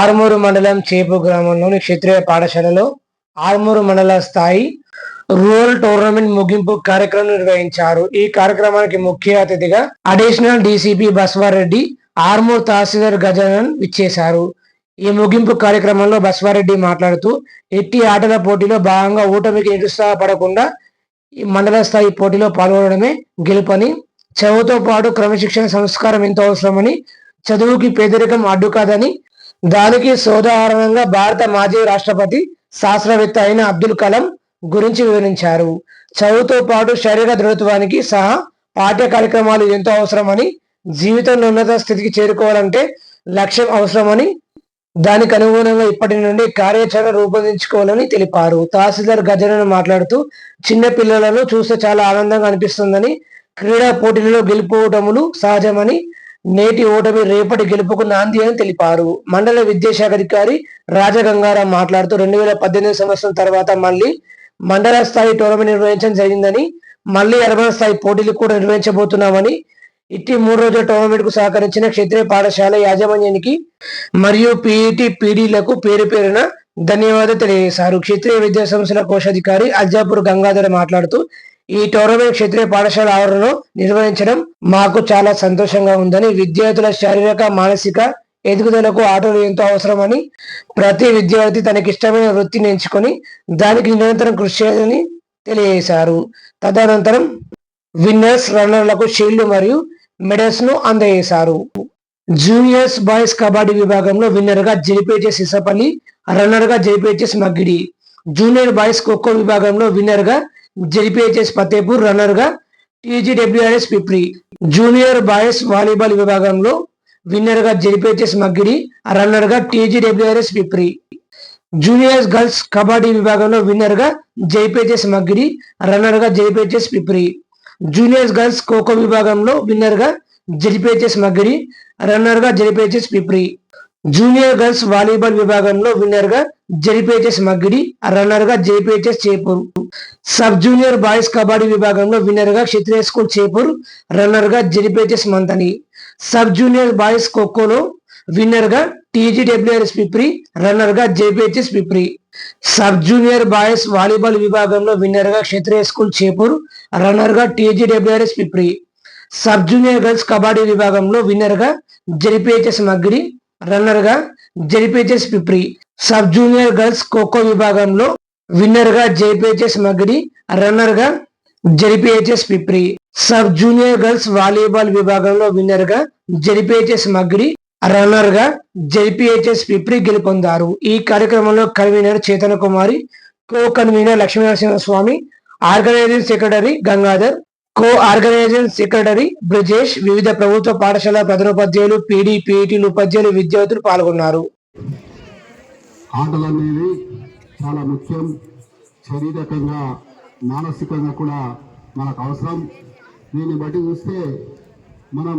ఆర్మూరు మండలం చేపు గ్రామంలోని క్షత్రియ పాఠశాలలో ఆర్మూరు మండల స్థాయి రూరల్ టోర్నమెంట్ ముగింపు కార్యక్రమం నిర్వహించారు. ఈ కార్యక్రమానికి ముఖ్య అతిథిగా అడిషనల్ డీసీపీ బస్వారెడ్డి ఆర్మూర్ తహసీల్దార్ గజానన్ విచ్చేశారు. ఈ ముగింపు కార్యక్రమంలో బస్వారెడ్డి మాట్లాడుతూ ఎట్టి ఆటల పోటీలో భాగంగా ఓటమికి నిరుత్సాహపడకుండా ఈ మండల స్థాయి పోటీలో పాల్గొనడమే గెలుపని చదువుతో పాటు క్రమశిక్షణ సంస్కారం ఎంతో అవసరమని చదువుకి పేదరికం అడ్డు కాదని దానికి సోదాహరణంగా భారత మాజీ రాష్ట్రపతి శాస్త్రవేత్త అయిన అబ్దుల్ కలాం గురించి వివరించారు. చదువుతో పాటు శరీర దృఢత్వానికి సహా పాఠ్య కార్యక్రమాలు ఎంతో అవసరమని జీవితంలో ఉన్నత స్థితికి చేరుకోవాలంటే లక్ష్యం అవసరమని దానికి అనుగుణంగా ఇప్పటి నుండి కార్యాచరణ రూపొందించుకోవాలని తెలిపారు. తహసీల్దార్ గజనను మాట్లాడుతూ చిన్న పిల్లలను చూస్తే చాలా ఆనందంగా అనిపిస్తుందని క్రీడా పోటీలలో గెలుపోవటములు సహజమని నేటి ఓటమి రేపటి గెలుపుకు నాంది అని తెలిపారు. మండల విద్యాశాఖ అధికారి రాజగంగారాం మాట్లాడుతూ రెండు వేల పద్దెనిమిది సంవత్సరం తర్వాత మళ్ళీ మండల స్థాయి టోర్నమెంట్ నిర్వహించడం జరిగిందని మళ్ళీ అర్బన్ స్థాయి పోటీలు కూడా నిర్వహించబోతున్నామని ఇట్టి మూడు రోజుల టోర్నమెంట్కు సహకరించిన క్షేత్రీయ పాఠశాల యాజమాన్యానికి మరియు పీఈటీ పీడీలకు పేరు పేరున ధన్యవాదాలు తెలియజేశారు. క్షేత్రీయ విద్యా సంస్థల కోశాధికారి అజాపూర్ గంగాధర్ మాట్లాడుతూ ఈ టోర్నమెంట్ క్షత్రియ పాఠశాల ఆవరణలో నిర్వహించడం మాకు చాలా సంతోషంగా ఉందని విద్యార్థుల శారీరక మానసిక ఎదుగుదలకు ఆటలు ఎంతో అవసరమని ప్రతి విద్యార్థి తనకిష్టమైన వృత్తిని ఎంచుకొని దానికి నిరంతరం కృషి చేయాలని తెలియజేశారు. తదనంతరం విన్నర్స్ రన్నర్లకు షీల్డ్ మరియు మెడల్స్ను అందజేశారు. జూనియర్స్ బాయ్స్ కబడ్డీ విభాగంలో విన్నర్గా JPHS Isapalli రన్నర్గా JPHS Maggidi. Junior boys kho kho విభాగంలో విన్నర్గా ZPHS Fatehpur రన్నర్గా TGWRS Pipri junior boys volleyball విభాగంలో విన్నర్గా Maggidi రన్నర్గా TGWRS Pipri juniors girls kabaddi విభాగంలో విన్నర్గా ZPHS Maggidi రన్నర్గా ZPHS Pipri juniors girls kho kho విభాగంలో విన్నర్గా Maggidi రన్నర్గా ZPHS Pipri junior girls volleyball విభాగంలో విన్నర్గా ZPHS Maggidi రన్నర్గా JPHS Chepur. Sub junior boys kabaddi విభాగంలో విన్నర్గా Kshatriya school Chepur రన్నర్గా ZPHS Manthani. Sub junior boys ఖోఖోలో విన్నర్గా TGWRS Pipri రన్నర్గా JPHS Pipri sub junior boys volleyball విభాగంలో విన్నర్గా Kshatriya school Chepur రన్నర్గా TGWRS Pipri sub junior girls kabaddi విభాగంలో విన్నర్గా ZPHS Maggidi రన్నర్గా ZPHS Pipri sub junior girls kho kho విభాగంలో విన్నర్గా JPHS Maggidi రన్నర్గా ZPHS Pipri sub junior girls volleyball విభాగంలో విన్నర్గా ZPHS Maggidi రన్నర్గా JPHS పిప్రి గెలుపొందారు. ఈ కార్యక్రమంలో convener Chetana Kumari co convener Lakshminarasimha Swamy organising secretary Gangadhar co organising secretary Brijesh వివిధ ప్రభుత్వ పాఠశాల ప్రధానోపాధ్యాయులు పీడీ పీఈటీలు ఉపాధ్యాయులు విద్యార్థులు పాల్గొన్నారు. ఆటలు అనేవి చాలా ముఖ్యం. శారీరకంగా మానసికంగా కూడా మనకు అవసరం. దీన్ని బట్టి చూస్తే మనం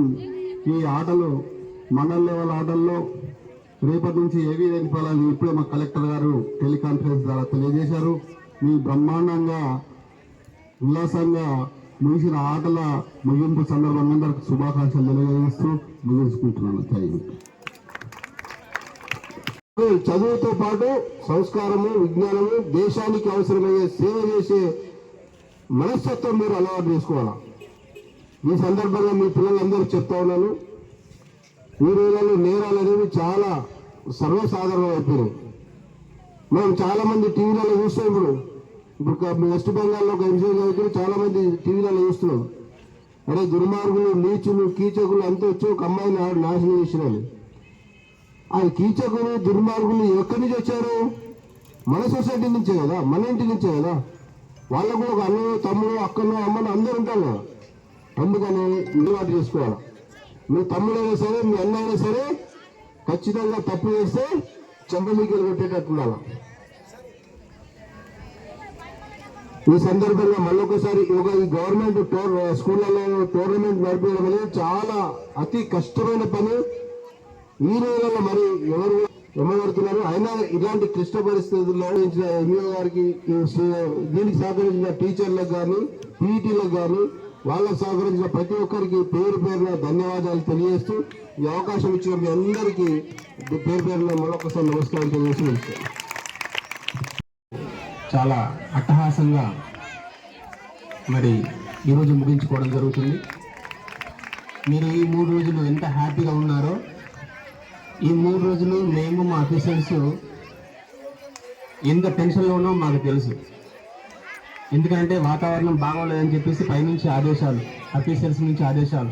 ఈ ఆటలు మండల లెవెల్ ఆటల్లో రేపటి నుంచి ఏవి నింపాలని ఇప్పుడే మా కలెక్టర్ గారు టెలికాన్ఫరెన్స్ ద్వారా తెలియజేశారు. మీ బ్రహ్మాండంగా ఉల్లాసంగా ముగిసిన ఆటల ముగింపు సందర్భంగా అందరికి శుభాకాంక్షలు తెలియజేస్తూ ముగించుకుంటున్నాను. థ్యాంక్ యూ చదువుతో పాటు సంస్కారము విజ్ఞానము దేశానికి అవసరమయ్యే సేవ చేసే మనస్తత్వం మీరు అలవాటు చేసుకోవాలా? ఈ సందర్భంగా మీ పిల్లలందరూ చెప్తా ఉన్నాను. ఈ రోజుల్లో నేరాలు అనేవి చాలా సర్వసాధారణం అయిపోయినాయి మనం చాలామంది టీవీలలో చూస్తాం ఇప్పుడు. ఇప్పుడు వెస్ట్ బెంగాల్లో ఒక ఎంసీఏ చదువుకుని చాలా మంది టీవీలలో చూస్తున్నాం. అరే దుర్మార్గులు నీచులు కీచకులు అంతా వచ్చి ఒక అమ్మాయిని నాశనం చేసినారు. ఆ కీచకులు దుర్మార్గులు ఎక్కడి నుంచి వచ్చారు? మన సొసైటీ నుంచే కదా మన ఇంటి నుంచే కదా. వాళ్ళకు కూడా ఒక అన్నయ్య తమ్ముడు అక్కను అమ్మను అందరూ ఉంటారు కదా. అందుకని అలవాటు చేసుకోవాలి. మీ తమ్ముడైనా సరే మీ అన్న అయినా సరే ఖచ్చితంగా తప్పు చేస్తే చెంపమీకలు కొట్టేటట్టు ఉండాలి. ఈ సందర్భంగా మళ్ళొకసారి ఒక ఈ గవర్నమెంట్ టోర్ స్కూళ్ళలో టోర్నమెంట్ నడిపించడం అనేది చాలా అతి కష్టమైన పని. ఈ రోజుల్లో మరి ఎవరు ఎమ్మబడుతున్నారు అయినా ఇలాంటి క్లిష్ట పరిస్థితుల్లో ఎంఈఓ గారికి దీనికి సహకరించిన టీచర్లకు కానీ పీఈటీలకు కానీ వాళ్ళకు సహకరించిన ప్రతి ఒక్కరికి పేరు పేరున ధన్యవాదాలు తెలియజేస్తూ ఈ అవకాశం ఇచ్చిన మీ అందరికీ పేరు పేరున మరొకసారి నమస్కారం తెలియజేసి చాలా అట్టహాసంగా మరి ఈరోజు ముగించుకోవడం జరుగుతుంది. మీరు ఈ మూడు రోజులు ఎంత హ్యాపీగా ఉన్నారో ఈ మూడు రోజులు మేము మా అఫీషియల్స్ ఎంత టెన్షన్లో ఉన్నామో మాకు తెలుసు. ఎందుకంటే వాతావరణం బాగోలేదని చెప్పేసి పైనుంచి ఆదేశాలు అఫీషియల్స్ నుంచి ఆదేశాలు.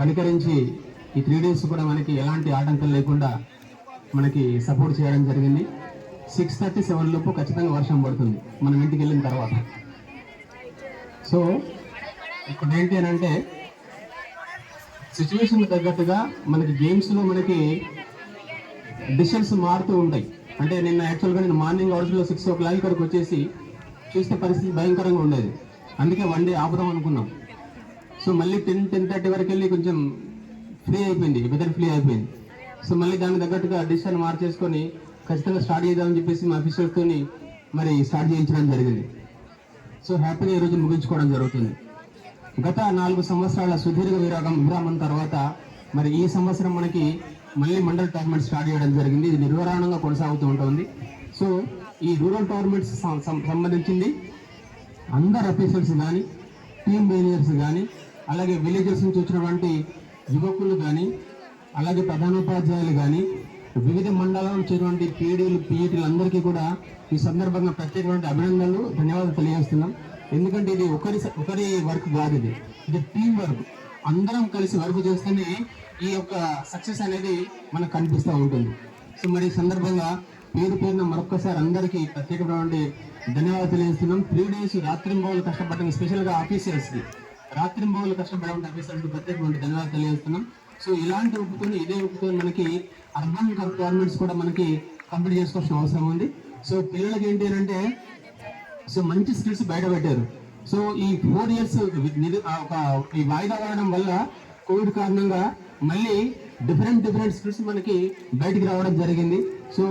కనికరించి ఈ త్రీ డేస్ కూడా మనకి ఎలాంటి ఆటంకం లేకుండా మనకి సపోర్ట్ చేయడం జరిగింది. సిక్స్ థర్టీ సెవెన్ లోపు ఖచ్చితంగా వర్షం పడుతుంది. మనం ఇంటికి వెళ్ళిన తర్వాత. సో ఇప్పుడు ఏంటి అని అంటే సిచ్యువేషన్ తగ్గట్టుగా మనకి గేమ్స్లో మనకి డిషన్స్ మారుతూ ఉంటాయి. అంటే నిన్న యాక్చువల్గా నేను మార్నింగ్ అవర్స్లో సిక్స్ ఓ క్లాక్ ఇక్కడికి వచ్చేసి చూస్తే పరిస్థితి భయంకరంగా ఉండేది. అందుకే వన్ డే ఆపుదాం అనుకున్నాం. సో మళ్ళీ టెన్ టెన్ థర్టీ వరకు వెళ్ళి కొంచెం ఫ్రీ అయిపోయింది. వెదర్ ఫ్రీ అయిపోయింది. సో మళ్ళీ దానికి తగ్గట్టుగా డిసిషన్ మార్చేసుకొని ఖచ్చితంగా స్టార్ట్ చేద్దామని చెప్పేసి మా ఆఫీసర్తో మరి స్టార్ట్ చేయించడం జరిగింది. సో హ్యాపీగా ఈరోజు ముగించుకోవడం జరుగుతుంది. గత నాలుగు సంవత్సరాల సుదీర్ఘ విరాగం విరామం తర్వాత మరి ఈ సంవత్సరం మనకి మళ్ళీ మండల్ టోర్నమెంట్ స్టార్ట్ చేయడం జరిగింది. ఇది నిర్వహణంగా కొనసాగుతూ ఉంటుంది. సో ఈ రూరల్ టోర్నమెంట్స్ సంబంధించింది అందరు అఫీషియల్స్ కానీ టీమ్ మేనేజర్స్ కానీ అలాగే విలేజెస్ నుంచి వచ్చినటువంటి యువకులు కానీ అలాగే ప్రధానోపాధ్యాయులు కానీ వివిధ మండలం నుంచి పీడీలు పీఈటీలు అందరికీ కూడా ఈ సందర్భంగా ప్రత్యేకమైన అభినందనలు ధన్యవాదాలు తెలియజేస్తున్నాం. ఎందుకంటే ఇది ఒకరి ఒకరి వర్క్ కాదు ఇది. ఇది టీం వర్క్. అందరం కలిసి వర్క్ చేస్తేనే ఈ యొక్క సక్సెస్ అనేది మనకు కనిపిస్తూ ఉంటుంది. సో మరి ఈ సందర్భంగా పేరు పేరున మరొకసారి అందరికీ ప్రత్యేకమైనటువంటి ధన్యవాదాలు తెలియజేస్తున్నాం. త్రీ డేస్ రాత్రింబౌలు కష్టపడడం స్పెషల్గా ఆఫీసర్స్కి. రాత్రింబౌలు కష్టపడే ఆఫీసర్స్కి ప్రత్యేకమైన ధన్యవాదాలు తెలియజేస్తున్నాం. సో ఇలాంటి ఉప్పుతోని ఇదే ఉప్పుతో మనకి అర్బన్ గవర్నమెంట్స్ కూడా మనకి కంప్లీట్ చేసుకోవాల్సిన అవసరం ఉంది. సో పిల్లలకి ఏంటి అంటే సో మంచి స్కిల్స్ బయట పెట్టారు. సో ఈ ఫోర్ ఇయర్స్ ఒక ఈ వాయిదా వాడడం వల్ల కోవిడ్ కారణంగా మళ్ళీ డిఫరెంట్ డిఫరెంట్ స్కిల్స్ మనకి బయటికి రావడం జరిగింది. సో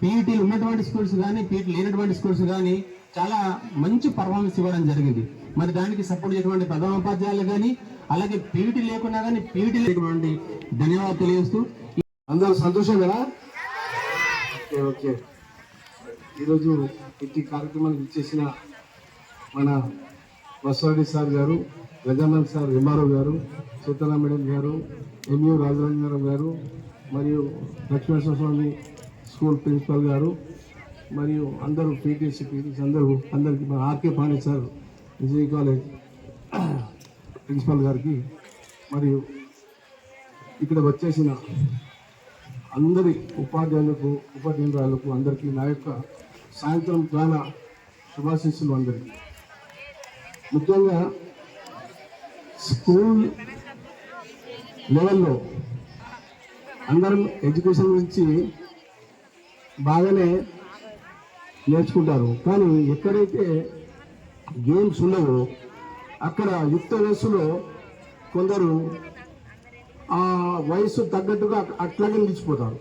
పీఈటీలు ఉన్నటువంటి స్కూల్స్ కానీ పీఈటీ లేనటువంటి స్కూల్స్ కానీ చాలా మంచి పర్ఫార్మెన్స్ ఇవ్వడం జరిగింది. మరి దానికి సపోర్ట్ చేయటువంటి ప్రధానోపాధ్యాయులు కానీ అలాగే పీఈటీ లేకున్నా కానీ పీఈటీ లేకుండా ధన్యవాదాలు తెలియజేస్తూ. అందరూ సంతోషమేనా ఓకే ఓకే. ఈరోజు ఇంటి కార్యక్రమానికి ఇచ్చేసిన మన బస్వాడి సార్ గారు గజానంద్ సార్ ఎంఆర్ఓ గారు సీతారాం మేడం గారు ఎంయూ రాజరాజేంద్రం గారు మరియు లక్ష్మీనరసింహ స్వామి స్కూల్ ప్రిన్సిపల్ గారు మరియు అందరూ పీటీసీ పీటీసీ అందరూ అందరికీ మన RK Pandey sir Vijay college. Principal గారికి మరియు ఇక్కడ వచ్చేసిన అందరి ఉపాధ్యాయులకు ఉపాధ్యాయురాలకు అందరికీ నా యొక్క సాయంత్రం ప్రాణ శుభాశీస్సులు అందరికీ. ముఖ్యంగా స్కూల్ లెవెల్లో అందరం ఎడ్యుకేషన్ గురించి బాగానే నేర్చుకుంటారు. కానీ ఎక్కడైతే గేమ్స్ ఉండవో అక్కడ యుక్త వయసులో కొందరు ఆ వయసు తగ్గట్టుగా అట్లాగే నిలిచిపోతారు.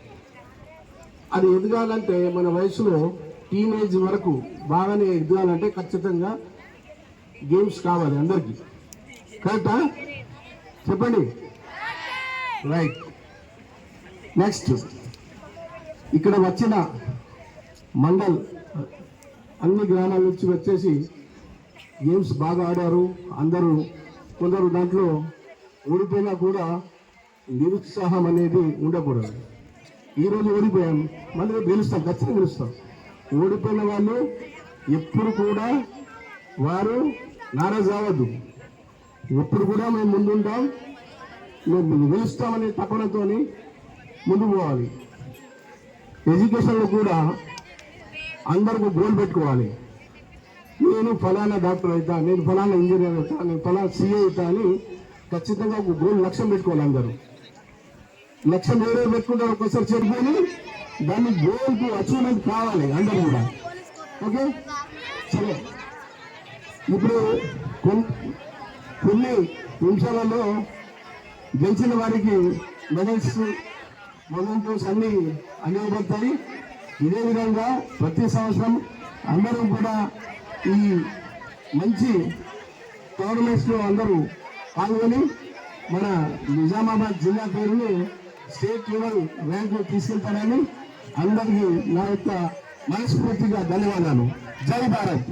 అది ఎదగాలంటే మన వయసులో టీనేజ్ వరకు బాగానే ఎదగాలంటే ఖచ్చితంగా గేమ్స్ కావాలి అందరికీ. కరెక్టా? చెప్పండి. రైట్. నెక్స్ట్. ఇక్కడ వచ్చిన మండల్ అన్ని గ్రామాల నుంచి వచ్చేసి గేమ్స్ బాగా ఆడారు. అందరూ కొందరు దాంట్లో ఓడిపోయినా కూడా నిరుత్సాహం అనేది ఉండకూడదు. ఈరోజు ఓడిపోయాం. మళ్ళీ గెలుస్తాం. ఖచ్చితంగా గెలుస్తాం. ఓడిపోయిన వాళ్ళు ఎప్పుడు కూడా వారు నారాజు అవ్వద్దు. ఎప్పుడు కూడా మేము ముందుంటాం. మేము గెలుస్తామనే తపనతోని ముందుకు పోవాలి. ఎడ్యుకేషన్లో కూడా అందరికీ గోల్ పెట్టుకోవాలి. నేను ఫలానా డాక్టర్ అవుతా నేను ఫలానా ఇంజనీర్ అవుతా నేను ఫలానా సీఏ అవుతా అని ఖచ్చితంగా ఒక గోల్ లక్ష్యం పెట్టుకోవాలి అందరూ. లక్ష్యం ఏదో పెట్టుకుంటారు ఒక్కసారి చెప్పుకొని దాన్ని గోల్కు అచీవ్మెంట్ కావాలి అందరూ కూడా. ఓకే సరే. ఇప్పుడు కొన్ని నిమిషాలలో గెలిచిన వారికి మెడల్స్ మొమెంటోస్ అన్ని అందివ్వబడతాయి ఇదే విధంగా ప్రతి సంవత్సరం అందరూ కూడా ఈ మంచి టోర్నమెంట్స్లో అందరూ పాల్గొని మన నిజామాబాద్ జిల్లా పేరుని స్టేట్ లెవెల్ ర్యాంకు తీసుకెళ్తానని అందరికీ నా యొక్క మనస్ఫూర్తిగా ధన్యవాదాలు. జై భారత్.